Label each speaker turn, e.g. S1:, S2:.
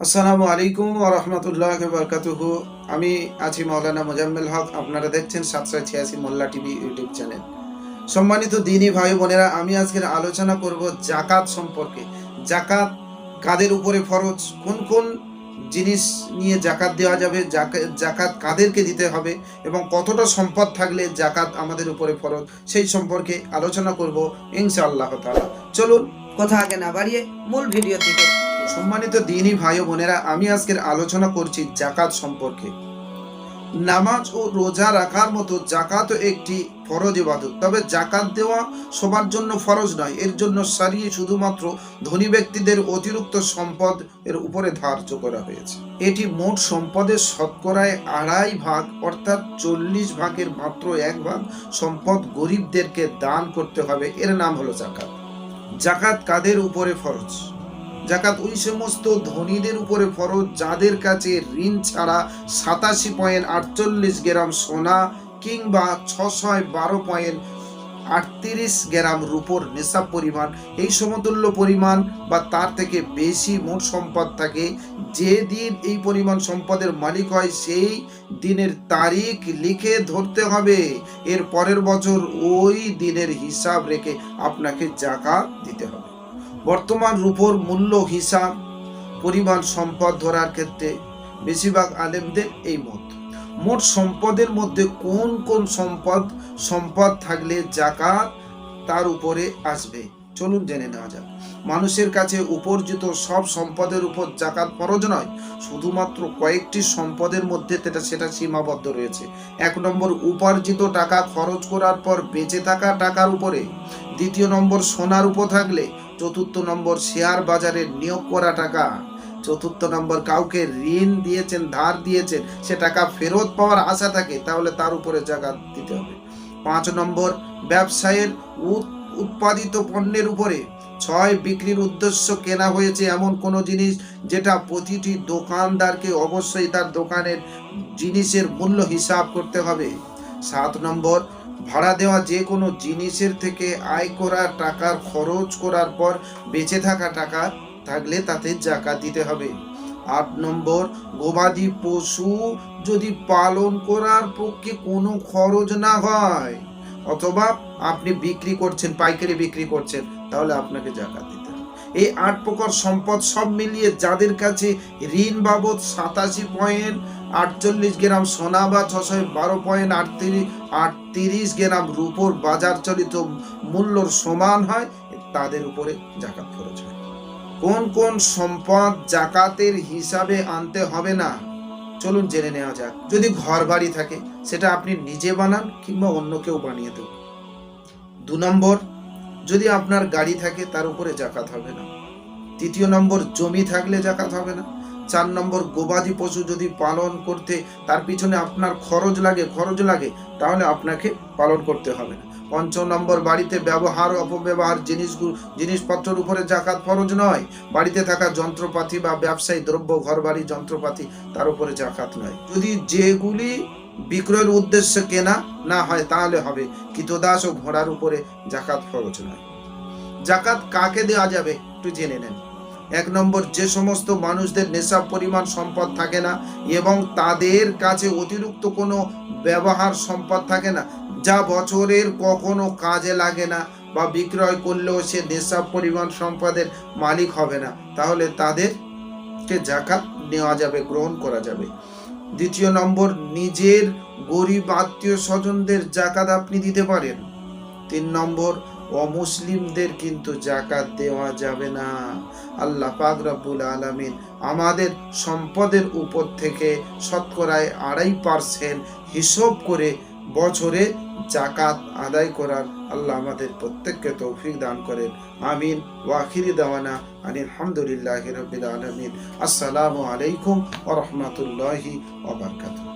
S1: আসসালামু আলাইকুম ও রহমতুল্লাহ বরকাতুহু। আমি আছি মৌলানা মোজাম্মেল হক, আপনারা দেখছেন সাতশো ছিয়াশি মোল্লা টিভি ইউটিউব চ্যানেল। সম্মানিত দিনী ভাই বোনেরা, আমি আজকের আলোচনা করব জাকাত সম্পর্কে। জাকাত কাদের উপরে ফরজ? কোন কোন জিনিস নিয়ে জাকাত দেওয়া যাবে? জাকা- জাকাত কাদেরকে দিতে হবে? এবং কতটা সম্পদ থাকলে জাকাত আমাদের উপরে ফরজ? সেই সম্পর্কে আলোচনা করব ইনশাআল্লাহ তাআলা। চলুন,
S2: কথা আগে না বাড়িয়ে মূল ভিডিও থেকে।
S1: সম্মানিত দিনী ভাই বোনেরা, আমি আজকের আলোচনা করছি জাকাত সম্পর্কে। নামাজ ও রোজা রাখার মতো জাকাতও একটি ফরজ ইবাদত। তবে জাকাত দেওয়া সবার জন্য ফরজ নয়, এর জন্য সারিয়ে শুধুমাত্র ধনী ব্যক্তিদের অতিরিক্ত সম্পদ এর উপরে ধার্য করা হয়েছে। এটি মোট সম্পদের শতকরায় আড়াই ভাগ, অর্থাৎ চল্লিশ ভাগের মাত্র এক ভাগ সম্পদ গরিবদেরকে দান করতে হবে। এর নাম হলো জাকাত। জাকাত কাদের উপরে ফরজ? জাকাত ওই সমস্ত ধনীদের উপরে ফরজ, যাদের কাছে ঋণ ছাড়া সাতাশি পয়েন্ট আটচল্লিশ গ্রাম সোনা কিংবা ছশয় বারো পয়েন্ট আটত্রিশ গ্রাম রূপোর নেশাব পরিমাণ, এই সমতুল্য পরিমাণ বা তার থেকে বেশি মোট সম্পদ থাকে। যে দিন এই পরিমাণ সম্পদের মালিক হয়, সেই দিনের তারিখ লিখে ধরতে হবে। এর পরের বছর ওই দিনের হিসাব রেখে আপনাকে জাকা দিতে হবে। বর্তমান রূপোর মূল্য, হিসাব, পরিমাণ, সম্পদ ধরার ক্ষেত্রে বেশিরভাগ আলেমদের এই মত। মোট সম্পদের মধ্যে কোন কোন সম্পদ সম্পদ থাকলে জাকাত তার উপরে আসবে? চলুন জেনে নেওয়া যাক। মানুষের কাছে উপার্জিত সব সম্পদের উপর জাকাত ফরজ নয়, শুধুমাত্র কয়েকটি সম্পদের মধ্যে সেটা সেটা সীমাবদ্ধ রয়েছে। এক নম্বর, উপার্জিত টাকা খরচ করার পর বেঁচে থাকা টাকার উপরে। দ্বিতীয় নম্বর, সোনার উপর থাকলে চতুর্থ নম্বর শেয়ার বাজারে নিয়োগ করা টাকা। চতুর্থ নম্বর কাউকে ঋণ দিয়েছেন, ধার দিয়েছেন, সে টাকা ফেরত পাওয়ার আশা থাকে, তাহলে তার উপরে জাকাত দিতে হবে। পাঁচ নম্বর, ব্যবসায়ের উৎপাদিত পণ্যের উপরে ছয় বিক্রির উদ্দেশ্য কেনা হয়েছে এমন কোনো জিনিস যেটা প্রতিটি দোকানদারকে অবশ্যই তার দোকানের জিনিসের মূল্য হিসাব করতে হবে। সাত নম্বর ভাড়া দেওয়া যে কোনো জিনিসের থেকে আয় করা টাকার খরচ করার পর বেঁচে থাকা টাকা থাকলে তাতে জাকাত দিতে হবে। আট নম্বর, গবাদি পশু যদি পালন করার পক্ষে কোনো খরচ না হয়, অথবা আপনি বিক্রি করছেন, পাইকারি বিক্রি করছেন, তাহলে আপনাকে জাকাত দিতে হবে। এই আট প্রকার সম্পদ সব মিলিয়ে যাদের কাছে ঋণ বাবদ সাতাশি পয়েন্ট আটচল্লিশ গ্রাম সোনা বা ছশো বারো পয়েন্ট আটত্রিশ আটত্রিশ গ্রাম রূপোর বাজার চলিত মূল্যর সমান হয়, তাদের উপরে জাকাত খরচ হয়। কোন কোন সম্পদ জাকাতের হিসাবে আনতে হবে না? চলুন জেনে নেওয়া যাক। যদি ঘর বাড়ি থাকে, সেটা আপনি নিজে বানান কিংবা অন্য কেউ বানিয়ে দেন। দু নম্বর, যদি আপনার গাড়ি থাকে, তার উপরে জাকাত হবে না। তৃতীয় নম্বর, জমি থাকলে জাকাত হবে না। চার নম্বর গবাদি পশু যদি পালন করতে তার পিছনে আপনার খরচ লাগে খরচ লাগে, তাহলে আপনাকে পালন করতে হবে না। পঞ্চম নম্বর বাড়িতে ব্যবহার, অপব্যবহার জিনিসগুলো জিনিসপত্রের উপরে জাকাত ফরজ নয়। বাড়িতে থাকা যন্ত্রপাতি বা ব্যবসায়ী দ্রব্য, ঘরবাড়ি যন্ত্রপাতি তার উপরে জাকাত নয়। যদি যেগুলি বিক্রয়ের উদ্দেশ্যে কেনা না হয়, তাহলে হবে কিতদাস ও ঘোড়ার উপরে জাকাত ফরজ নয়। জাকাত কাকে দেওয়া যাবে একটু জেনে নেন। এক নম্বর, যে সমস্ত মানুষদের নেশাব পরিমাণ, সম্পদ থাকে না এবং তাদের কাছে অতিরিক্ত কোনো ব্যবহার, সম্পদ থাকে না, যা বছরের কখনো কাজে লাগে না বা বিক্রয় করলেও সে নেশাব পরিমাণ, সম্পদের মালিক হবে না। তাহলে তাদেরকে জাকাত নেওয়া যাবে, গ্রহণ করা যাবে। দ্বিতীয় নম্বর, নিজের গরিব আত্মীয় স্বজনদের জাকাত আপনি দিতে পারেন। তিন নম্বর অমুসলিমদের কিন্তু জাকাত দেওয়া যাবে না। আল্লাহ পাক রব্বুল আলামিন আমাদের সম্পদের উপর থেকে শতকরায় আড়াই পার্সেন্ট হিসাব করে বছরে জাকাত আদায় করার আল্লাহ আমাদের প্রত্যেককে তৌফিক দান করেন। আমিন। ওয়াখিরি দাওয়ানা আনিল হামদুলিল্লাহ রবিল আলমিন। আসসালামু আলাইকুম ওরহমতুল্লাহি ওবরকাতুহ